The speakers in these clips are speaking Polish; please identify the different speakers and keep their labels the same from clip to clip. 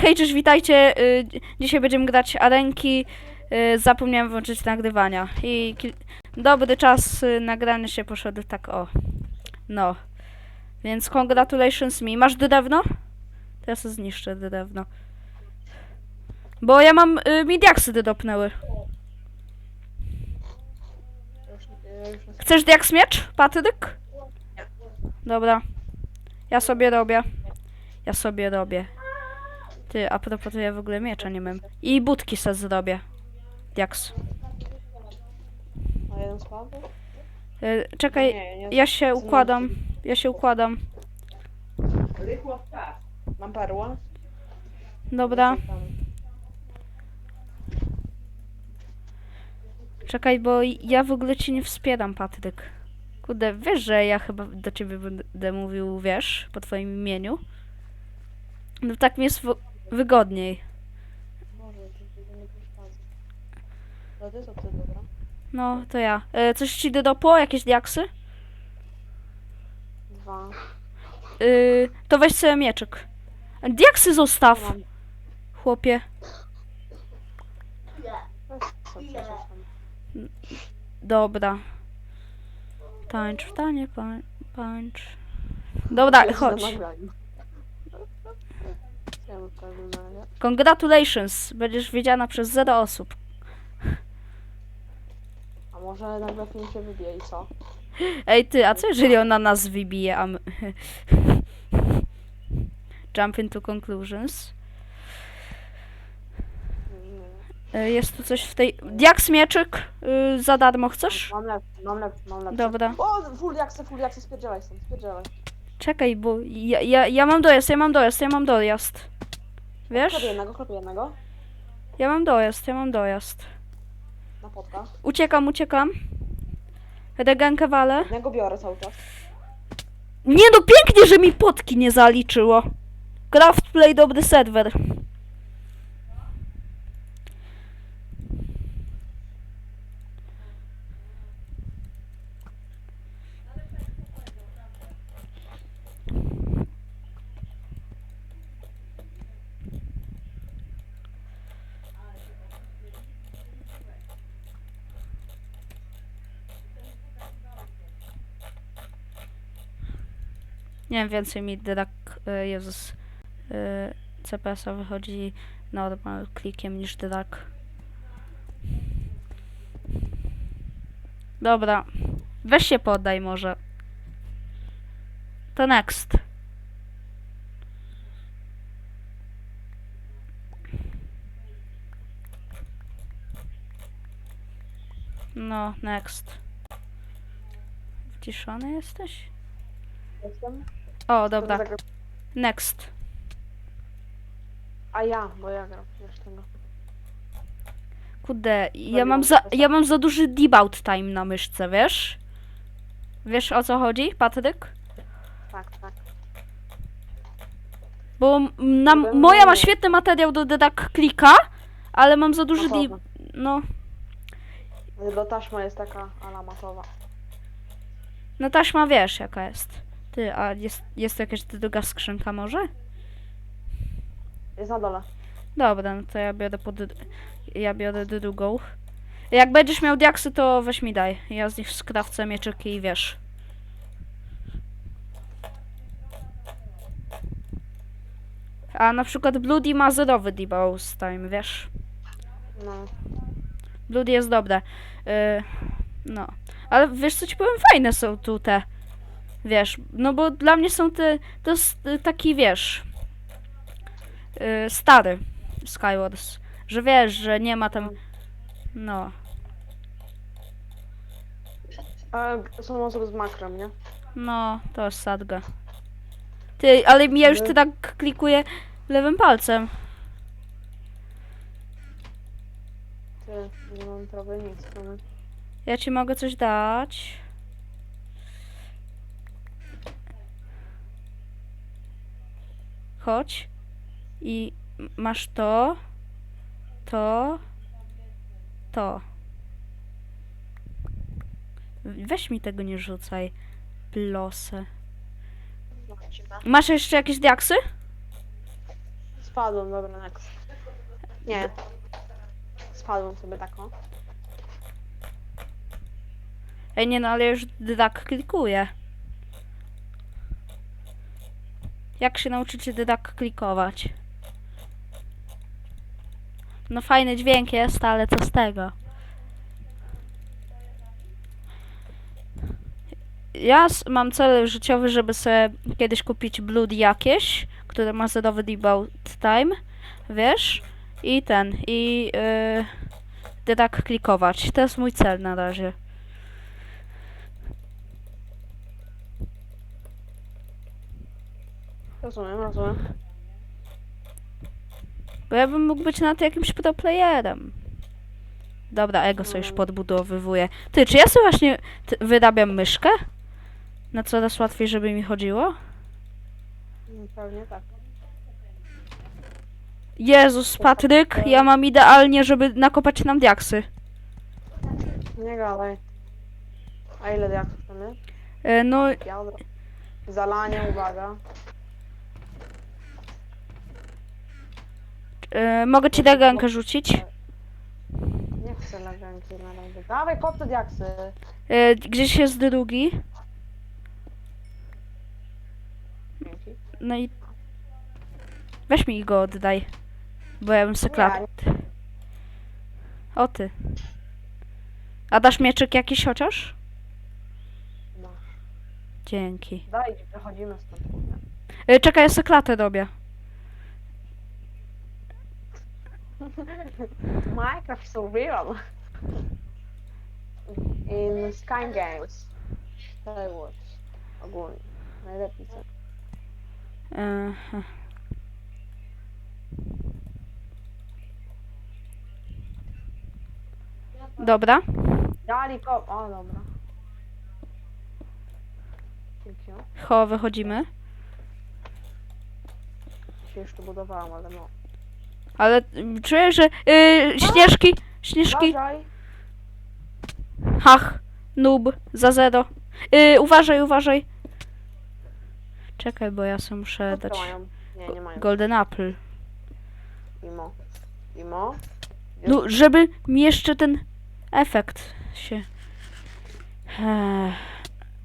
Speaker 1: Hej, cześć, witajcie. Y, dzisiaj będziemy grać arenki. Y, zapomniałem włączyć nagrywania. I dobry czas y, nagrania się poszedł tak o. No. Więc congratulations me. Masz drewno? Sobie zniszczę drewno. Bo ja mam... Y, mi diaksy dopnęły. Chcesz diaks miecz, Patryk? Dobra. Ja sobie robię. Ja sobie robię. Ty, a propos to ja w ogóle miecza nie mam. I budki se zrobię. Diaks.
Speaker 2: A jeden słaby?
Speaker 1: Y, czekaj,
Speaker 2: Nie, nie.
Speaker 1: ja się układam. Ja się układam.
Speaker 2: Mam perłę.
Speaker 1: Dobra. Czekaj, bo ja w ogóle ci nie wspieram, Patryk. Kurde, wiesz, że ja chyba do ciebie będę mówił, wiesz, po twoim imieniu? No tak mi jest wo- wygodniej.
Speaker 2: Może, to tego nie przeszkadza. No ty co ty, dobra?
Speaker 1: No, to ja. E, coś ci dopo? Jakieś diaksy?
Speaker 2: Dwa.
Speaker 1: Y, to weź sobie mieczyk. Diaksy zostaw,
Speaker 2: Mam.
Speaker 1: chłopie.
Speaker 2: Weź co przecież tam.
Speaker 1: Dobra. Tańcz, wstanie, pań, pańcz. Dobra,
Speaker 2: Jest
Speaker 1: chodź.
Speaker 2: Nagrał.
Speaker 1: Congratulations. Będziesz wiedziana przez zero osób.
Speaker 2: A może nagle film się wybije i co?
Speaker 1: Ej, ty, a co jeżeli ona nas wybije, a my... Jump into conclusions. E, Jest tu coś w tej... Diaks mieczyk, y, za darmo chcesz?
Speaker 2: Mam lepszy, mam lepszy, mam.
Speaker 1: Dobra.
Speaker 2: O, full jaksy, full jaksy, spierdzielaj stąd, spierdzielaj.
Speaker 1: Czekaj, bo ja, ja, ja mam dojazd, ja mam dojazd, ja mam dojazd. Wiesz?
Speaker 2: Klopię jednego, klopię jednego.
Speaker 1: Ja mam dojazd, ja mam dojazd.
Speaker 2: Na potka.
Speaker 1: Uciekam, uciekam. Regenkę walę.
Speaker 2: Jednego biorę cały czas.
Speaker 1: Nie no, pięknie, że mi potki nie zaliczyło. Craftplay dobry serwer. Nie wiem, więcej mi drag, y, Jezus, y, CPS-a wychodzi normal klikiem niż drag. Dobra, weź się poddaj może. To next. No, next. Wciszony jesteś?
Speaker 2: Jestem.
Speaker 1: O, dobra.
Speaker 2: Zagra-
Speaker 1: Next.
Speaker 2: A ja, bo ja gram wiesz tego.
Speaker 1: Kurde, ja mam za, ja mam za duży debout time na myszce, wiesz? Wiesz o co chodzi, Patryk?
Speaker 2: Tak, tak.
Speaker 1: Bo m- na, moja ma świetny materiał do dedak klika, ale mam za duży
Speaker 2: Matowa.
Speaker 1: deb... No,
Speaker 2: Bo taśma jest taka ala matowa.
Speaker 1: no taśma wiesz jaka jest. Ty, a jest, jest jakaś druga skrzynka może?
Speaker 2: Jest na dole.
Speaker 1: Dobra, no to ja biorę pod... Ja biorę drugą. Jak będziesz miał diaksy, to weź mi daj. Ja z nich skrawcę mieczyki i wiesz. A na przykład Bloody ma zerowy debout time, wiesz?
Speaker 2: No.
Speaker 1: Bloody jest dobre. Yy, no. Ale wiesz co ci powiem, fajne są tu te. Wiesz, no bo dla mnie są te, to jest y, taki, wiesz, yy, stary Skywars, że wiesz, że nie ma tam, no,
Speaker 2: A są osoby z makrem, nie?
Speaker 1: no, to jest sadga. Ty, ale ja już ty tak klikuję lewym palcem.
Speaker 2: Ty, nie mam prawie nic. No.
Speaker 1: Ja ci mogę coś dać. Chodź. I masz to, to, to. Weź mi tego nie rzucaj. Blosę. Masz jeszcze jakieś diaksy?
Speaker 2: Spadłem, dobra, next. Nie. Spadłem sobie tak, o.
Speaker 1: Ej, nie no, ale już klikuje. Jak się nauczycie dydak klikować? No fajny dźwięk jest, ale co z tego? Ja mam cel życiowy, żeby sobie kiedyś kupić blood jakieś, które ma zerowy debout time, wiesz? I ten, i yy, dydak klikować. To jest mój cel na razie.
Speaker 2: Rozumiem, rozumiem.
Speaker 1: Bo ja bym mógł być nad jakimś pro playerem. Dobra, ego sobie już
Speaker 2: Mm.
Speaker 1: podbudowywuję. Ty, czy ja sobie właśnie wyrabiam myszkę? Na coraz łatwiej, żeby mi chodziło?
Speaker 2: Mm, Pewnie tak.
Speaker 1: Jezus, Patryk, ja mam idealnie, żeby nakopać nam diaksy.
Speaker 2: Nie gadaj. A ile diaksów tam jest?
Speaker 1: No.
Speaker 2: Zalanie, uwaga.
Speaker 1: E, mogę ci dagankę rzucić?
Speaker 2: Nie chcę legenki na razie. Dawaj, kop te diaksy.
Speaker 1: E, gdzieś jest drugi.
Speaker 2: Dzięki.
Speaker 1: No i... Weź mi go oddaj. Bo ja bym se. O ty. A dasz mieczyk jakiś chociaż?
Speaker 2: No.
Speaker 1: Dzięki.
Speaker 2: Daj, wychodzimy stąd.
Speaker 1: E, czekaj, ja se klatę robię.
Speaker 2: Minecraft so real. In Sky Games. Skywatch. Ogólnie. Najlepiej co.
Speaker 1: Dobra.
Speaker 2: Dali kop. O, dobra. Dzięki.
Speaker 1: Ho, wychodzimy.
Speaker 2: Się tu budowałam, ale no.
Speaker 1: Ale mm, czuję, że... y, śnieżki! Śnieżki!
Speaker 2: Uważaj.
Speaker 1: Hach! Noob! Za zero. Y, uważaj, uważaj! Czekaj, bo ja sobie muszę
Speaker 2: Co
Speaker 1: dać...
Speaker 2: mają? Nie, nie mają.
Speaker 1: Golden Apple.
Speaker 2: Imo. Imo.
Speaker 1: No, żeby mi jeszcze ten efekt się...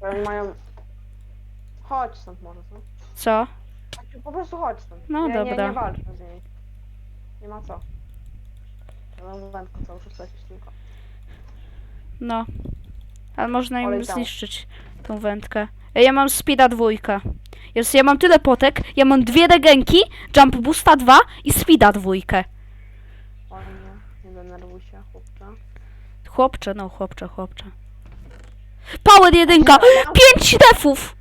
Speaker 2: Oni mają... Chodź stąd może, co?
Speaker 1: Co?
Speaker 2: Chodź, Po prostu chodź stąd.
Speaker 1: No
Speaker 2: nie, Nie,
Speaker 1: dobra.
Speaker 2: nie walczmy z nimi. Nie ma co. Ja mam wędkę, co coś tylko.
Speaker 1: No. Ale można im
Speaker 2: Olej dał.
Speaker 1: zniszczyć tą wędkę. Ej, Ja mam speeda dwójkę. Jest, ja mam tyle potek, ja mam dwie regenki, jump boosta dwa i speeda dwójkę.
Speaker 2: O nie, nie denerwuj się, chłopcze.
Speaker 1: Chłopcze, no chłopcze, chłopcze. Power jedynka! Pięć defów!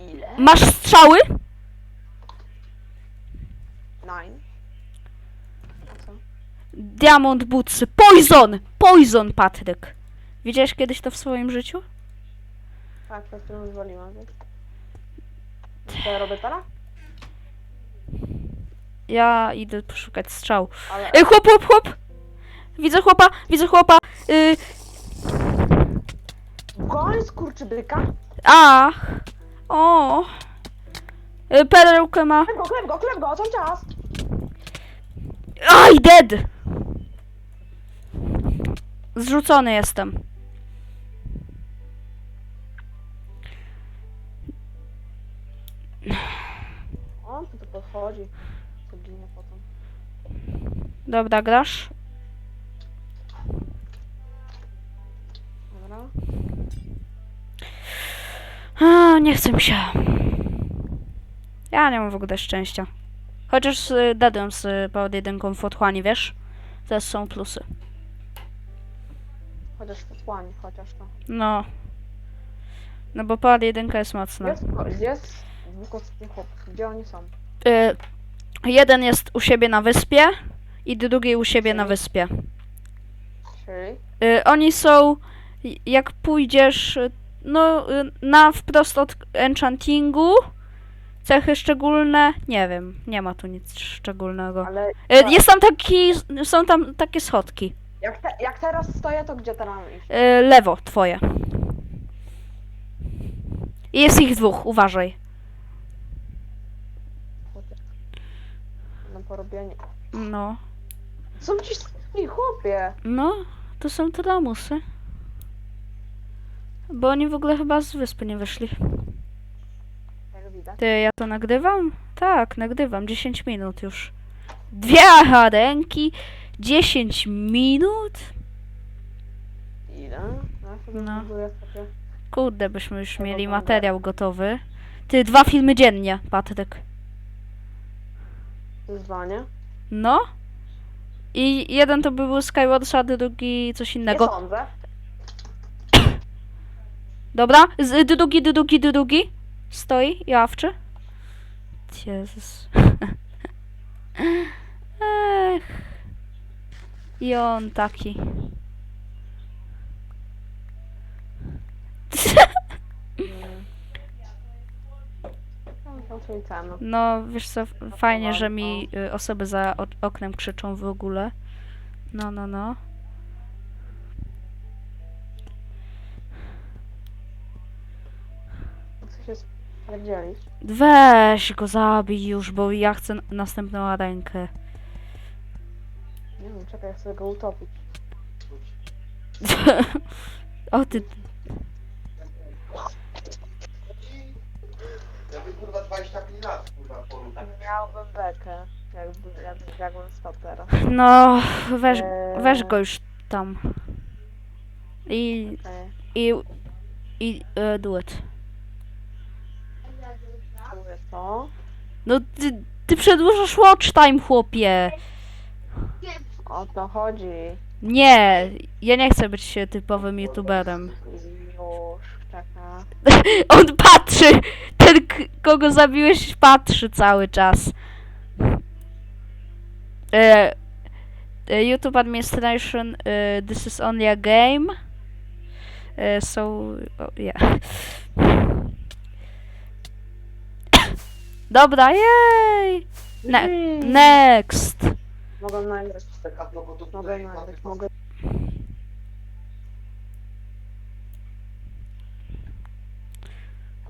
Speaker 2: Ile?
Speaker 1: Masz strzały?
Speaker 2: Nine.
Speaker 1: Diamond bootsy. Poison! Poison, Patryk. Widziałeś kiedyś to w swoim życiu?
Speaker 2: Tak, to którą zwaliłam, wiesz? Co ja robię teraz?
Speaker 1: Ja idę poszukać strzał.
Speaker 2: Ale...
Speaker 1: Ej, chłop, chłop, chłop! Widzę chłopa, widzę chłopa. Y,
Speaker 2: Goń skurczybyka!
Speaker 1: ach. O. Y, perełkę ma.
Speaker 2: Klep go, klep go, klep go, cały czas!
Speaker 1: Aj, dead! Zrzucony jestem.
Speaker 2: On tu podchodzi. Ginie potem.
Speaker 1: Dobra, grasz?
Speaker 2: Dobra.
Speaker 1: A, nie chcę mi się. Ja nie mam w ogóle szczęścia. Chociaż z Deadem z Power 1 w otchłani, wiesz? To są plusy.
Speaker 2: Chociaż posłanie, chociaż to.
Speaker 1: No. No bo Power 1 jest mocna.
Speaker 2: Jest, gdzie jest dwóch ostatnich? Gdzie oni są?
Speaker 1: Y, jeden jest u siebie na wyspie i drugi u siebie na wyspie.
Speaker 2: Czyli?
Speaker 1: Y, oni są, jak pójdziesz, y, no, y, na wprost od enchantingu, cechy szczególne, nie wiem, nie ma tu nic szczególnego.
Speaker 2: Ale
Speaker 1: Y, jest tam taki, są tam takie schodki.
Speaker 2: Jak, te, jak teraz stoję, to gdzie teraz mam iść?
Speaker 1: Y, lewo, twoje. Jest ich dwóch, uważaj.
Speaker 2: Na porobienie.
Speaker 1: No.
Speaker 2: Są ci i chłopie.
Speaker 1: No, to są te lamusy. Bo oni w ogóle chyba z wyspy nie wyszli.
Speaker 2: Jak widać.
Speaker 1: Ty, ja to nagrywam? Tak, nagrywam. 10 minut już. Dwie ręki, 10 minut?
Speaker 2: Ile?
Speaker 1: No. Kurde, byśmy już
Speaker 2: Tego
Speaker 1: mieli materiał gotowy. Ty, dwa filmy dziennie, Patryk.
Speaker 2: Wyzwanie.
Speaker 1: No. I jeden to by był Skyward Sword, drugi coś
Speaker 2: Nie
Speaker 1: innego.
Speaker 2: sądzę.
Speaker 1: Dobra, z, drugi, drugi, drugi. Stoi, jawczy. Jezus. Ech. I on taki.
Speaker 2: No,
Speaker 1: wiesz co, fajnie, że mi y, osoby za oknem krzyczą w ogóle. No, no, no.
Speaker 2: Chcę się.
Speaker 1: Weź go zabij już, bo ja chcę następną rękę.
Speaker 2: Nie wiem, czekaj, ja chcę go utopić.
Speaker 1: o ty,
Speaker 3: Jakby kurwa 25 lat kurwa poród.
Speaker 2: Miałbym bekę, jakby, jakby, jakbym stał teraz.
Speaker 1: no, weź,
Speaker 2: Eee.
Speaker 1: weź go już tam. I,
Speaker 2: Okej.
Speaker 1: i, i e, do it.
Speaker 2: Mówię to.
Speaker 1: No, ty, ty przedłużasz watch time, chłopie.
Speaker 2: O to chodzi.
Speaker 1: Nie, ja nie chcę być e, typowym youtuberem.
Speaker 2: Już, czeka.
Speaker 1: On patrzy! Ten, k- kogo zabiłeś, patrzy cały czas. E, e, YouTube Administration, e, this is only a game. E, so, yeah. Dobra, jej! Ne
Speaker 2: Mm.
Speaker 1: next!
Speaker 2: Mogę nagrać.
Speaker 3: Taka
Speaker 2: Mogę nagrać, mogę.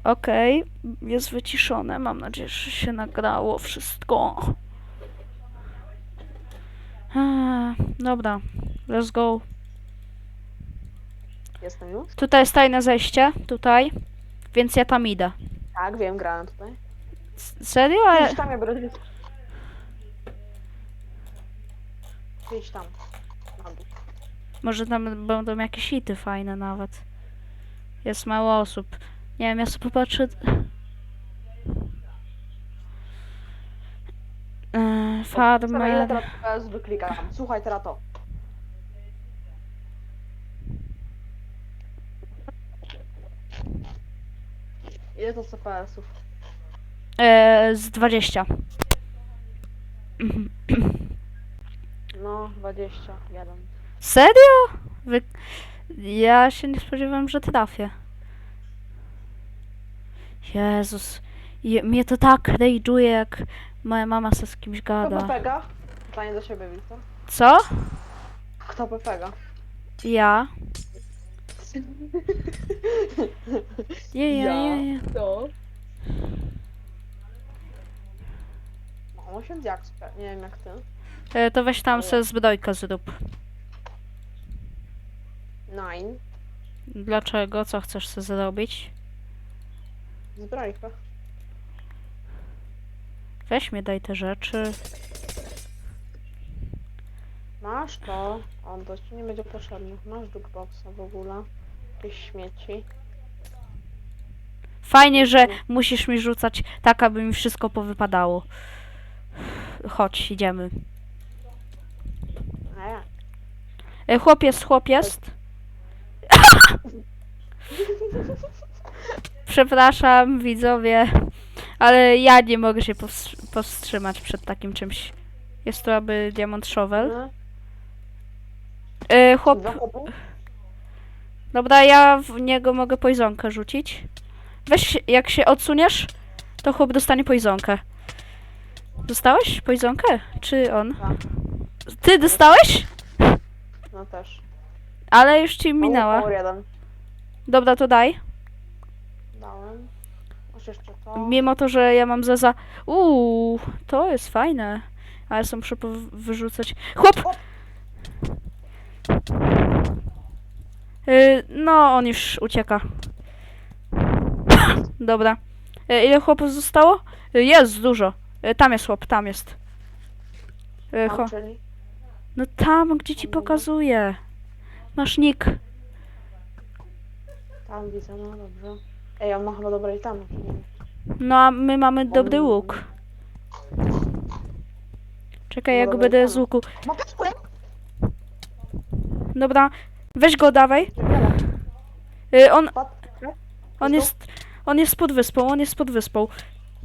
Speaker 1: Okej, jest wyciszone. Mam nadzieję, że się nagrało wszystko. Eee, dobra, let's go.
Speaker 2: Jestem już?
Speaker 1: Tutaj jest tajne zejście, tutaj, więc ja tam idę.
Speaker 2: Tak, wiem, grałem tutaj.
Speaker 1: S- Serio? Ale...
Speaker 2: Tam, ja. Tam. Na dół.
Speaker 1: Może tam będą jakieś hity fajne nawet. Jest mało osób. Nie wiem, ja sobie popatrzę. Eee,
Speaker 2: ile
Speaker 1: farmer.
Speaker 2: teraz wyklikam? Słuchaj teraz to. Ile to CPS-ów?
Speaker 1: Eee, z 20.
Speaker 2: No, 21.
Speaker 1: Serio? Wy... Ja się nie spodziewałem, że trafię. Jezus. Je, mnie to tak rage'uje, jak moja mama se z kimś
Speaker 2: Kto
Speaker 1: gada.
Speaker 2: PPG? Pytanie do siebie, Wiktor.
Speaker 1: Co?
Speaker 2: Kto PPG?
Speaker 1: Ja? Je, je,
Speaker 2: Ja.
Speaker 1: je, je.
Speaker 2: Kto? Mam 8 diaksów, nie wiem jak ty.
Speaker 1: E, to weź tam se zbrojkę zrób.
Speaker 2: 9.
Speaker 1: Dlaczego? Co chcesz sobie zrobić?
Speaker 2: Zbrojka.
Speaker 1: Weź mnie, daj te rzeczy.
Speaker 2: Masz to. On to ci nie będzie potrzebny. Masz jukeboxa w ogóle. Jakieś śmieci.
Speaker 1: Fajnie, że musisz mi rzucać tak, aby mi wszystko powypadało. Chodź, idziemy.
Speaker 2: A jak?
Speaker 1: E, Chłop jest, chłop jest. Przepraszam, widzowie, ale ja nie mogę się powstr- powstrzymać przed takim czymś. Jest to aby diamond shovel.
Speaker 2: No.
Speaker 1: E, chłop,
Speaker 2: Dwa chłopy?
Speaker 1: dobra, ja w niego mogę poizonkę rzucić. Weź, jak się odsuniesz, to chłop dostanie poizonkę. Dostałeś poizonkę? Czy on?
Speaker 2: Tak.
Speaker 1: Ty dostałeś?
Speaker 2: No też.
Speaker 1: Ale już ci minęła.
Speaker 2: Power jeden.
Speaker 1: Dobra, to daj.
Speaker 2: Dałem. Masz jeszcze to.
Speaker 1: Mimo to, że ja mam za za... Uuu, to jest fajne. Ale są muszę wyrzucać. Chłop! Y, no, on już ucieka. Dobra. Y, ile chłopów zostało? Y, jest dużo. Y, tam jest chłop, tam jest. Y,
Speaker 2: Tam,
Speaker 1: cho-
Speaker 2: czyli
Speaker 1: no tam, gdzie ci pokazuję. Masz nick.
Speaker 2: tam widzę, no dobrze. Ej, on ma chyba dobre itemy?
Speaker 1: No a my mamy dobry łuk. Czekaj, jak
Speaker 2: dobra,
Speaker 1: będę z łuku.
Speaker 2: Ma!
Speaker 1: Dobra, weź go, dawaj. Y, on, on jest, on jest pod wyspą, on jest pod wyspą.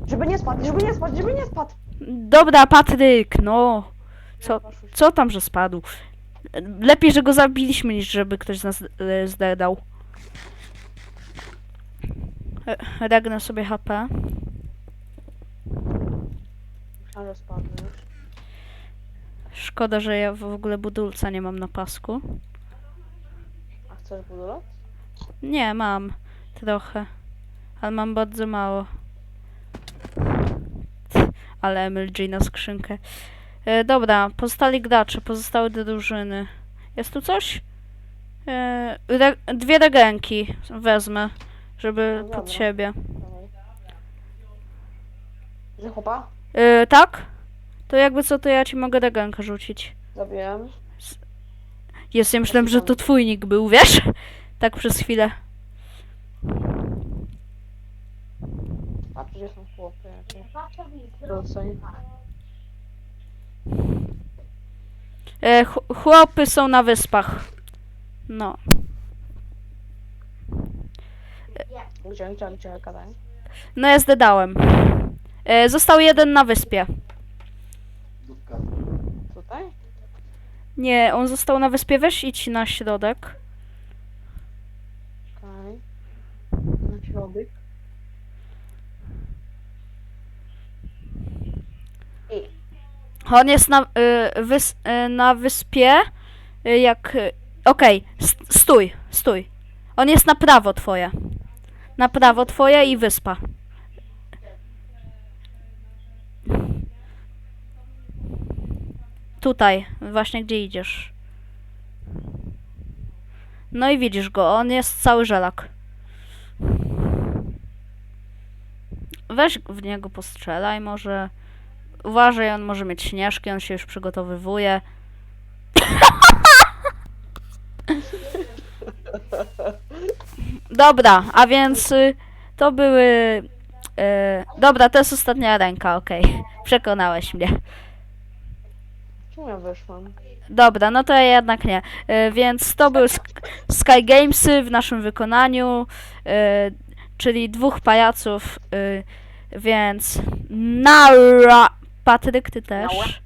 Speaker 2: Żeby nie spadł, żeby nie spadł, żeby nie spadł!
Speaker 1: Dobra, Patryk, no. Co, co tam, że spadł? Lepiej, że go zabiliśmy, niż żeby ktoś z nas e, zdedał. E, sobie HP.
Speaker 2: Myślałem, że spadł już.
Speaker 1: Szkoda, że ja w ogóle budulca nie mam na pasku.
Speaker 2: A chcesz budulec?
Speaker 1: Nie, mam trochę. Ale mam bardzo mało. Ale MLG na skrzynkę. E, dobra, pozostali gracze, pozostałe drużyny. Jest tu coś? E, re, dwie regenki wezmę, żeby
Speaker 2: No
Speaker 1: pod siebie.
Speaker 2: Że chłopa?
Speaker 1: E, tak? To jakby co, to ja ci mogę regenkę rzucić.
Speaker 2: Zabiłem.
Speaker 1: Jest, ja myślałem, że to twój nick był, wiesz? Tak przez chwilę.
Speaker 2: Gdzie są chłopy jakieś. Wrócaj.
Speaker 1: E, ch- chłopy są na wyspach. No.
Speaker 2: Gdzie, gdzie, gdzie, gadaj.
Speaker 1: No ja zdedałem. E, został jeden na wyspie.
Speaker 2: Tutaj?
Speaker 1: Nie, on został na wyspie. Weź idź na środek.
Speaker 2: Okej. Na środek.
Speaker 1: On jest na, y, wys, y, na wyspie. Y, jak. Y, Okej, st- stój, stój. On jest na prawo twoje. Na prawo twoje i wyspa. Tutaj, właśnie gdzie idziesz. No i widzisz go, on jest cały żelak. Weź w niego postrzelaj może. Uważaj, on może mieć śnieżki, on się już przygotowywuje. Dobra, a więc y, to były. Y, dobra, to jest ostatnia ręka, okej. Przekonałeś mnie.
Speaker 2: czemu ja wyszłam?
Speaker 1: Dobra, no to ja jednak nie. Y, więc to były Sk- Sky Gamesy w naszym wykonaniu, y, czyli dwóch pajaców, więc Nara. Patryk, ty też.